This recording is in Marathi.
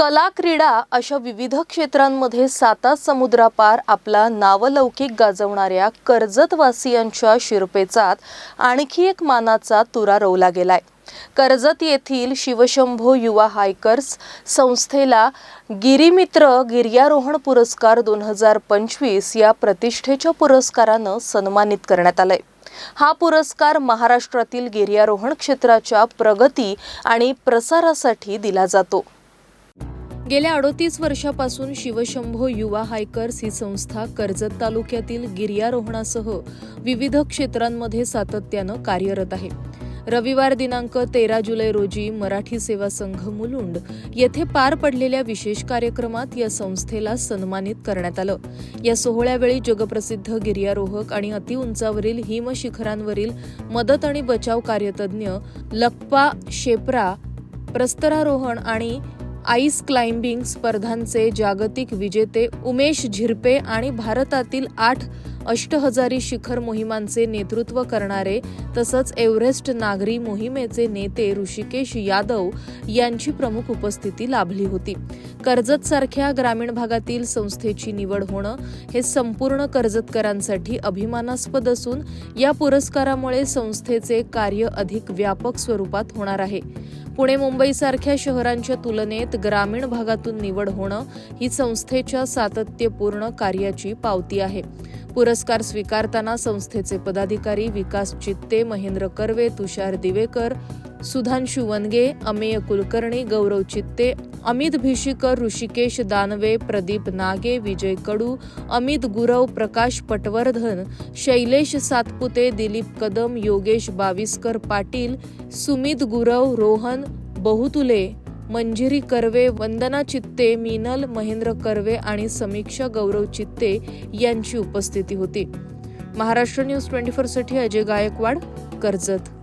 कला क्रीडा अशा विविध क्षेत्रांमध्ये साता समुद्रापार आपला नावलौकिक गाजवणाऱ्या कर्जतवासियांच्या शिरपेचात आणखी एक मानाचा तुरा रोवला गेलाय. कर्जत येथील शिवशंभो युवा हायकर्स संस्थेला गिरीमित्र गिर्यारोहण पुरस्कार दोन हजार पंचवीस या प्रतिष्ठेच्या पुरस्कारानं सन्मानित करण्यात आलंय. हा पुरस्कार महाराष्ट्रातील गिर्यारोहण क्षेत्राच्या प्रगती आणि प्रसारासाठी दिला जातो. गेल्या अडोतीस वर्षापासून शिवशंभो युवा हायकर्स ही संस्था कर्जत तालुक्यातील गिर्यारोहणासह विविध क्षेत्रांमध्ये सातत्यानं कार्यरत आहे. रविवार दिनांक तेरा जुलै रोजी मराठी सेवा संघ मुलुंड येथे पार पडलेल्या विशेष कार्यक्रमात या संस्थेला सन्मानित करण्यात आलं. या सोहळ्यावेळी जगप्रसिद्ध गिर्यारोहक आणि अतिउंचावरील हिमशिखरांवरील मदत आणि बचाव कार्यतज्ञ लक्पा शेप्रा प्रस्तरारोहण आणि आईस क्लाइम्बिंग स्पर्धांचे जागतिक विजेते उमेश झिरपे आणि भारतातील आठ अष्टहजारी शिखर मोहिमांचे नेतृत्व करणारे तसंच एव्हरेस्ट नागरी मोहिमेचे नेते ऋषिकेश यादव यांची प्रमुख उपस्थिती लाभली होती. कर्जत सारख्या ग्रामीण भागातील संस्थेची निवड होणं हे संपूर्ण कर्जतकरांसाठी अभिमानास्पद असून या पुरस्कारामुळे संस्थेचे कार्य अधिक व्यापक स्वरूपात होणार आहे. पुणे मुंबईसारख्या शहरांच्या तुलनेत ग्रामीण भागातून निवड होणं ही संस्थेच्या सातत्यपूर्ण कार्याची पावती आहे. पुरस्कार स्वीकारताना संस्थेचे पदाधिकारी विकास चित्ते महेंद्र कर्वे तुषार दिवेकर सुधांशु वनगे अमेय कुलकर्णी गौरव चित्ते अमित भिशीकर ऋषिकेश दानवे प्रदीप नागे विजय कडू अमित गुरव प्रकाश पटवर्धन शैलेश सातपुते दिलीप कदम योगेश बाविस्कर पाटील सुमित गुरव रोहन बहुतुले मंजिरी कर्वे वंदना चित्ते मीनल महेंद्र कर्वे आणि समीक्षा गौरव चित्ते यांची उपस्थिती होती. महाराष्ट्र न्यूज ट्वेंटी साठी अजय गायकवाड कर्जत.